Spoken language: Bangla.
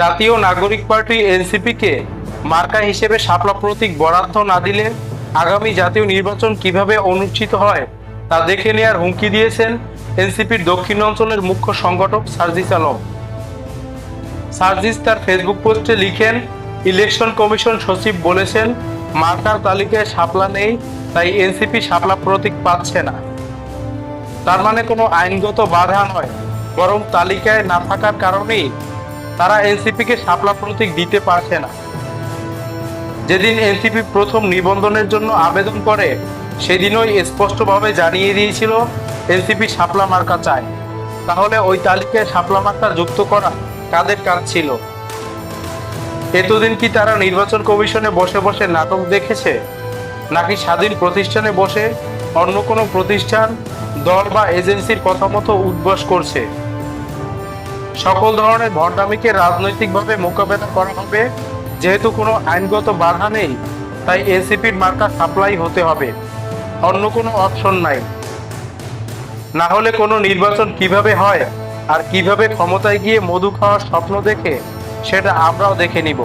জাতীয় নাগরিক পার্টি এনসিপিকে মার্কা হিসেবে শাপলা প্রতীক বরাদ্দ না দিলে আগামী জাতীয় নির্বাচন কীভাবে অনুষ্ঠিত হয় তা দেখে নেওয়ার হুমকি দিয়েছেন এনসিপির দক্ষিণ অঞ্চলের মুখ্য সংগঠক সার্জিস আলম। সার্জিস তার ফেসবুক পোস্টে লিখেন, ইলেকশন কমিশন সচিব বলেছেন, মার্কার তালিকায় শাপলা নেই, তাই এনসিপি শাপলা প্রতীক পাচ্ছে না। তার মানে কোনো আইনগত বাধা নয়, বরং তালিকায় না থাকার কারণেই তারা এনসিপিকে শাপলা প্রতীক দিতে পারছে না। যেদিন এনসিপি প্রথম নিবন্ধনের জন্য আবেদন করে, সেদিনই স্পষ্টভাবে জানিয়ে দিয়েছিল এনসিপি শাপলা মার্কা চায়। তাহলে ওই তালিকায় শাপলা মার্কা যুক্ত করা কাদের কাজ ছিল? এতদিন কি তারা নির্বাচন কমিশনে বসে বসে নাটক দেখেছে? নাকি স্বাধীন প্রতিষ্ঠানে বসে অন্য কোনো প্রতিষ্ঠান, দল বা এজেন্সির কথা মতো উদ্বাস করছে? সকল ধরনের ভণ্ডামিকে রাজনৈতিকভাবে মোকাবেলা করা হবে। যেহেতু কোনো আইনগত বাধা নেই, তাই এনসিপির মার্কা সাপ্লাই হতে হবে। অন্য কোনো অপশন নাই। না হলে কোনো নির্বাচন কীভাবে হয় আর কীভাবে ক্ষমতায় গিয়ে মধু খাওয়ার স্বপ্ন দেখে, সেটা আমরাও দেখে নিব।